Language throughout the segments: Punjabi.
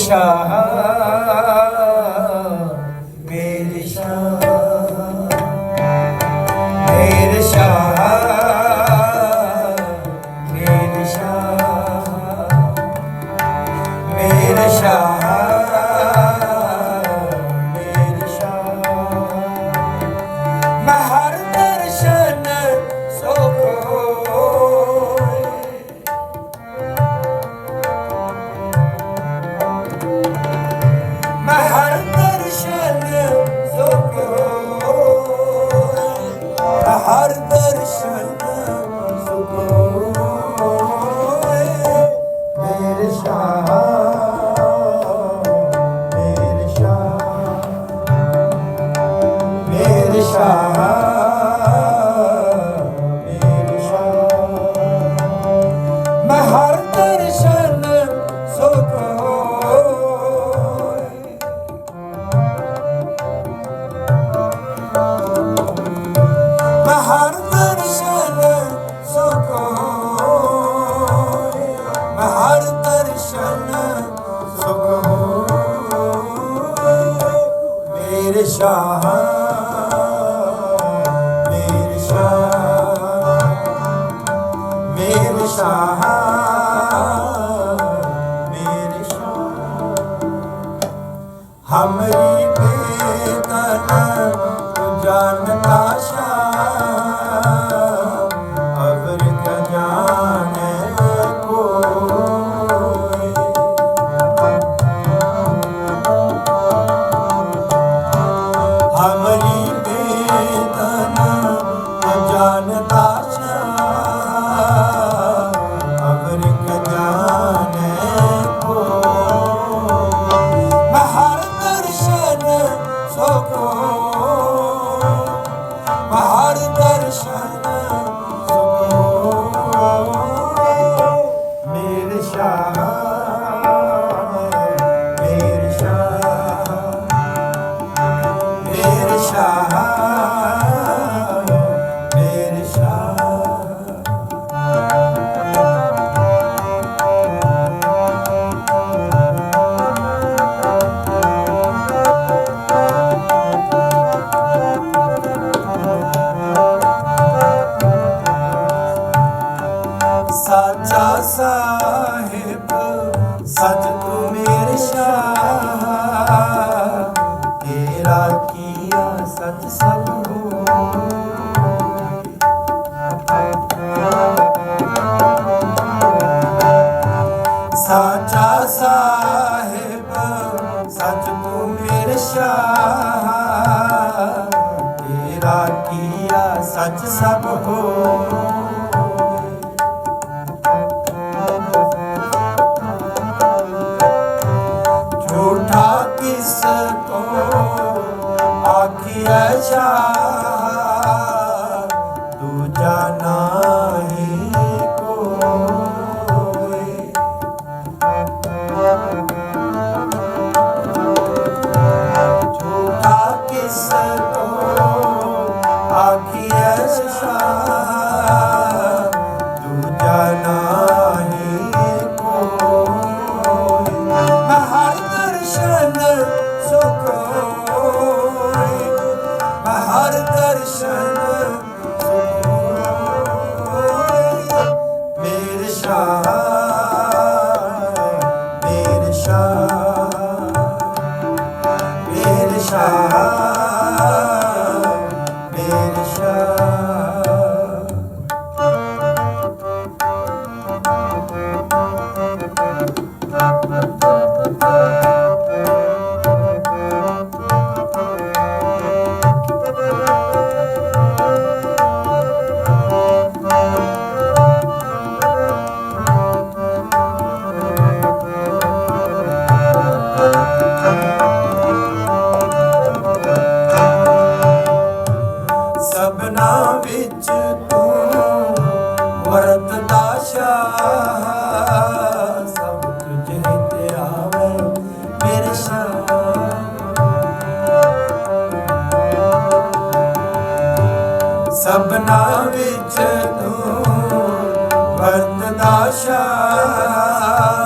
শাহ ਸ਼ਾਹ ਮੇਰੇ ਸ਼ਾਹ ਮੇਰੇ ਸ਼ਾਹ ਮੇਰੇ ਸ਼ਾਹ ਹਮਰੀ ਬੇਕਨ ਜਾਨਤਾ ਸਾਚਾ ਸਾਹਿਬ ਸੱਚ ਤੂੰ ਮੇਰ ਸ਼ਾਹ ਤੇਰਾ ਕੀਆ ਸੱਚ ਸਭ ਹੋ ਸਪਨਾ ਵਿੱਚ ਤੂੰ ਵਰਤਦਾ ਸ਼ਾਹ। ਸਭ ਤੁਝੇ ਤੇ ਆਵੇ ਵਿੱਚ ਤੂੰ ਵਰਤਦਾ ਸ਼ਾਹ।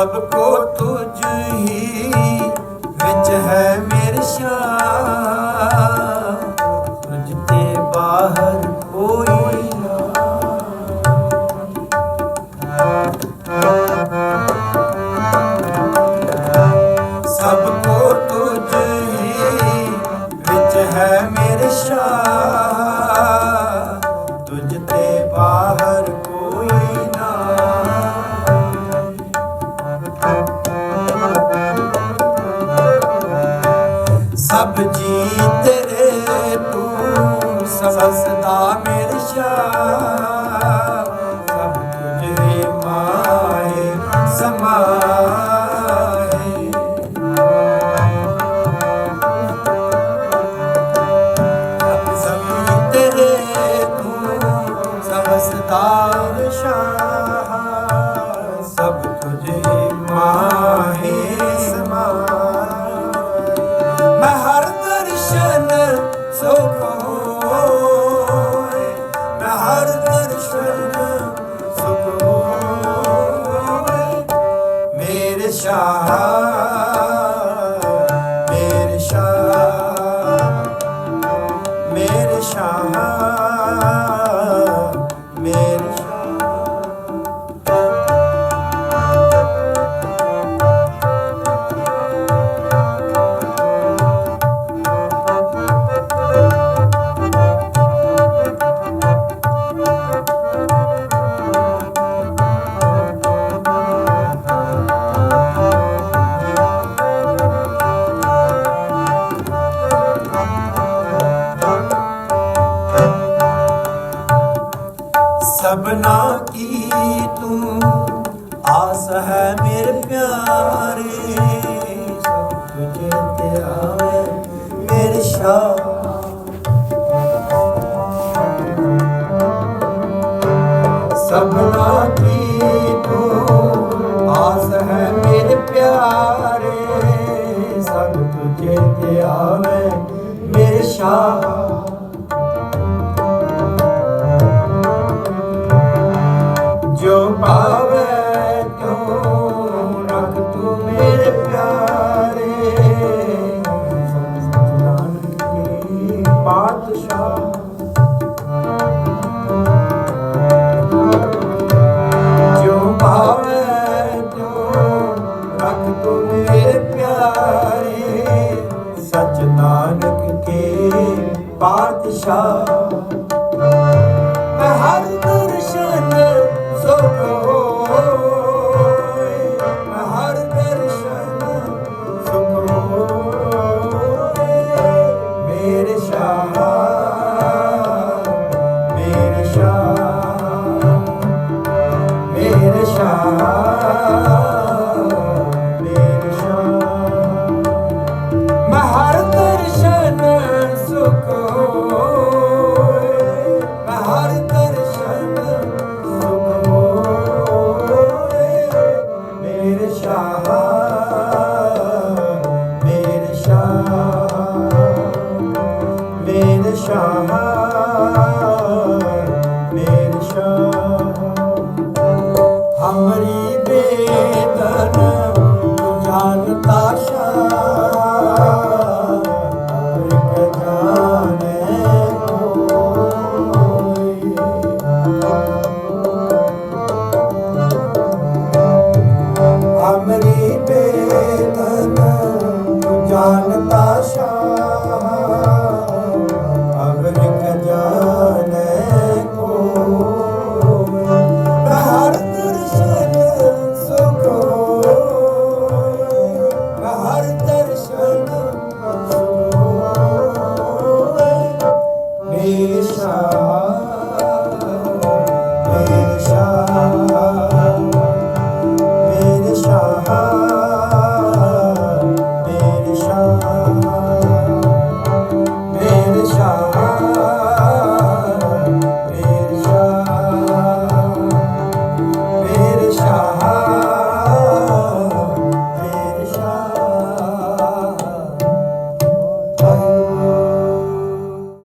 ਸਭ ਕੋ ਸਸਤਾ ਮੇਰ ਸ਼ਾਹ ਸਭ ਤੁਝੇ ਮਾਏ ਸਮਾਏ। ਚੇਤੇ ਆਵੇ ਮੇਰੇ ਸ਼ਾਹ ਤੂੰ ਮੇਰੇ ਪਿਆਰੇ, ਸੱਚ ਨਾਨਕ ਕੇ ਪਾਤਸ਼ਾਹ। ਮੈਂ ਦਰਸ਼ਨ ਸੁਖ ਮੈਂ ਹਰ ਦਰਸ਼ਨ ਸੁਖ ਮੇਰੇ ਸ਼ਾਹ